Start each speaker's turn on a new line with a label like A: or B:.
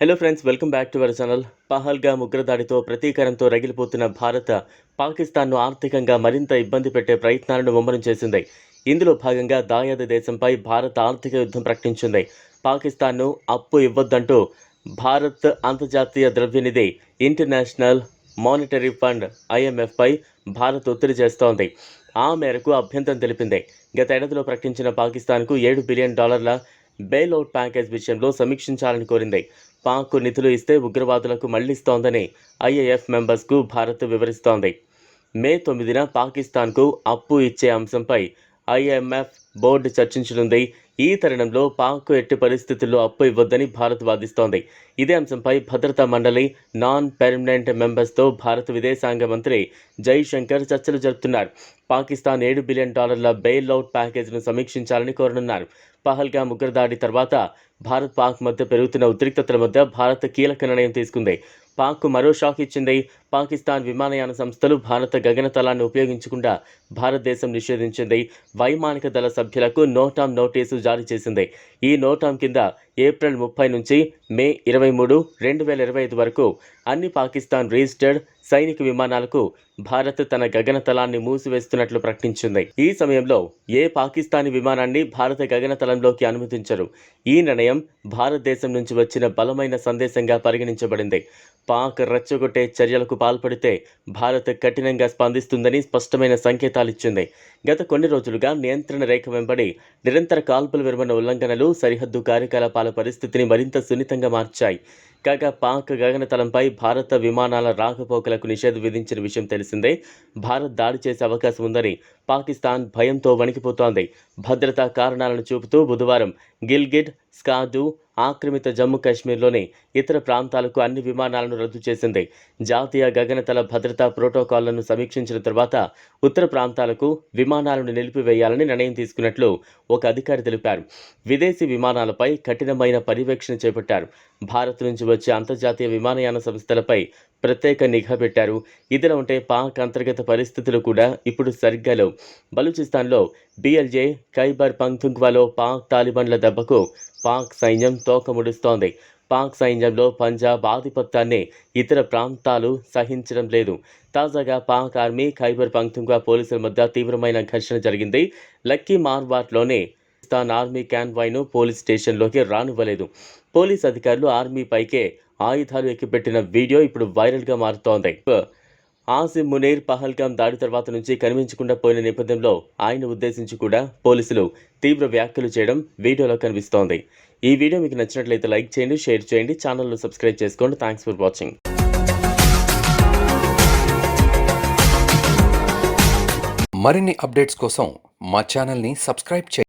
A: Hello friends welcome back to our channel Pahalgam ఉగ్రదాడితో ప్రతీకారంతో రగిలిపోతున్న భారత్ పాకిస్తాన్ను ఆర్థికంగా మరింత ఇబ్బంది పెట్టే ప్రయత్నాలను ముమ్మరం చేసింది. ఇందులో భాగంగా దాయాద దేశంపై భారత్ ఆర్థిక యుద్ధం ప్రకటించింది. పాకిస్తాన్ను అప్పు ఇవ్వొద్దంటూ భారత్ అంతర్జాతీయ ద్రవ్యనిధి ఇంటర్నేషనల్ మానిటరీ ఫండ్ ఐఎంఎఫ్పై భారత్ ఒత్తిడి చేస్తోంది. ఆ మేరకు అభ్యంతరం తెలిపింది. గత ఏడాదిలో ప్రకటించిన పాకిస్తాన్కు ఏడు బిలియన్ డాలర్ల బెయిల్అవుట్ ప్యాకేజ్ విషయంలో సమీక్షించాలని కోరింది. పాక్ నిధులు ఇస్తే ఉగ్రవాదులకు మళ్ళిస్తోందని ఐఏఎఫ్ మెంబర్స్కు భారత్ వివరిస్తోంది. మే తొమ్మిదిన పాకిస్తాన్కు అప్పు ఇచ్చే అంశంపై ఐఎంఎఫ్ బోర్డు చర్చించనుంది. ఈ తరుణంలో పాక్ ఎట్టి పరిస్థితుల్లో అప్పు ఇవ్వొద్దని భారత్ వాదిస్తోంది. ఇదే అంశంపై భద్రతా మండలి నాన్ పెర్మనెంట్ మెంబర్స్తో భారత విదేశాంగ మంత్రి జైశంకర్ చర్చలు జరుపుతున్నారు. పాకిస్తాన్ ఏడు బిలియన్ డాలర్ల బెయిల్ అవుట్ ప్యాకేజీను సమీక్షించాలని కోరనున్నారు. పహల్గా ఉగ్రదాడి తర్వాత భారత్ పాక్ మధ్య పెరుగుతున్న ఉద్రిక్తతల మధ్య భారత్ కీలక నిర్ణయం తీసుకుంది. పాక్కు మరో షాక్ ఇచ్చింది. పాకిస్తాన్ విమానయాన సంస్థలు భారత గగనతలాన్ని ఉపయోగించకుండా భారతదేశం నిషేధించింది. వైమానిక దళ సభ్యులకు నోటాం నోటీసు జారీ చేసింది. ఈ నోటాం కింద ఏప్రిల్ ముప్పై నుంచి మే ఇరవై మూడు రెండు వేల ఇరవై ఐదు వరకు అన్ని పాకిస్తాన్ రిజిస్టర్డ్ సైనిక విమానాలకు భారత్ తన గగనతలాన్ని మూసివేస్తున్నట్లు ప్రకటించింది. ఈ సమయంలో ఏ పాకిస్తానీ విమానాన్ని భారత గగనతలంలోకి అనుమతించరు. ఈ నిర్ణయం భారతదేశం నుంచి వచ్చిన బలమైన సందేశంగా పరిగణించబడింది. పాక్ రెచ్చగొట్టే చర్యలకు పాల్పడితే భారత్ కఠినంగా స్పందిస్తుందని స్పష్టమైన సంకేతాలిచ్చింది. గత కొన్ని రోజులుగా నియంత్రణ రేఖ వెంబడి నిరంతర కాల్పుల విరమణ ఉల్లంఘనలు సరిహద్దు కార్యకలాపాల పరిస్థితిని మరింత సున్నితంగా మార్చాయి. కాగా పాక్ గగనతలంపై భారత విమానాల రాకపోకలకు నిషేధం విధించిన విషయం తెలిసిందే. భారత్ దాడి చేసే అవకాశం ఉందని పాకిస్తాన్ భయంతో వణికిపోతోంది. భద్రతా కారణాలను చూపుతూ బుధవారం గిల్గిడ్ స్కాదు ఆక్రమిత జమ్మూ కాశ్మీర్లోని ఇతర ప్రాంతాలకు అన్ని విమానాలను రద్దు చేసింది. జాతీయ గగనతల భద్రతా ప్రోటోకాల్లను సమీక్షించిన తర్వాత ఉత్తర ప్రాంతాలకు విమానాలను నిలిపివేయాలని నిర్ణయం తీసుకున్నట్లు ఒక అధికారి తెలిపారు. విదేశీ విమానాలపై కఠినమైన పర్యవేక్షణ చేపట్టారు. భారత్ నుంచి వచ్చే అంతర్జాతీయ విమానయాన సంస్థలపై ప్రత్యేక నిఘా పెట్టారు. ఇదిలా ఉంటే పాక్ అంతర్గత పరిస్థితులు కూడా ఇప్పుడు సరిగ్గా లేవు. బలూచిస్తాన్లో బిఎల్జే ఖైబర్ పంక్తుంక్వాలో పాక్ తాలిబాన్ల దెబ్బకు పాక్ సైన్యం తోకముడుస్తోంది పాక్ సైన్యంలో పంజాబ్ ఆధిపత్యాన్ని ఇతర ప్రాంతాలు సహించడం లేదు. తాజాగా పాక్ ఆర్మీ ఖైబర్ పంక్తుంగా పోలీసుల మధ్య తీవ్రమైన ఘర్షణ జరిగింది. లక్కీ మార్వాట్లోనే పాకిస్తాన్ ఆర్మీ క్యాన్వాయ్ను పోలీస్ స్టేషన్లోకి రానివ్వలేదు. పోలీస్ అధికారులు ఆర్మీ పైకే ఆయుధాలు ఎక్కిపెట్టిన వీడియో ఇప్పుడు వైరల్గా మారుతోంది. ఆసిమ్ మునీర్ పహల్గాం దాడి తర్వాత నుంచి కనిపించకుండా పోయిన నేపథ్యంలో ఆయన ఉద్దేశించి కూడా పోలీసులు తీవ్ర వ్యాఖ్యలు చేయడం వీడియోలో కనిపిస్తోంది. ఈ వీడియో మీకు నచ్చినట్లయితే లైక్ చేయండి షేర్ చేయండి ఛానల్ను సబ్స్క్రైబ్ చేసుకోండి. థ్యాంక్స్ ఫర్ వాచింగ్
B: మరిన్ని అప్డేట్స్ కోసం మా ఛానల్ని సబ్స్క్రైబ్ చేయండి.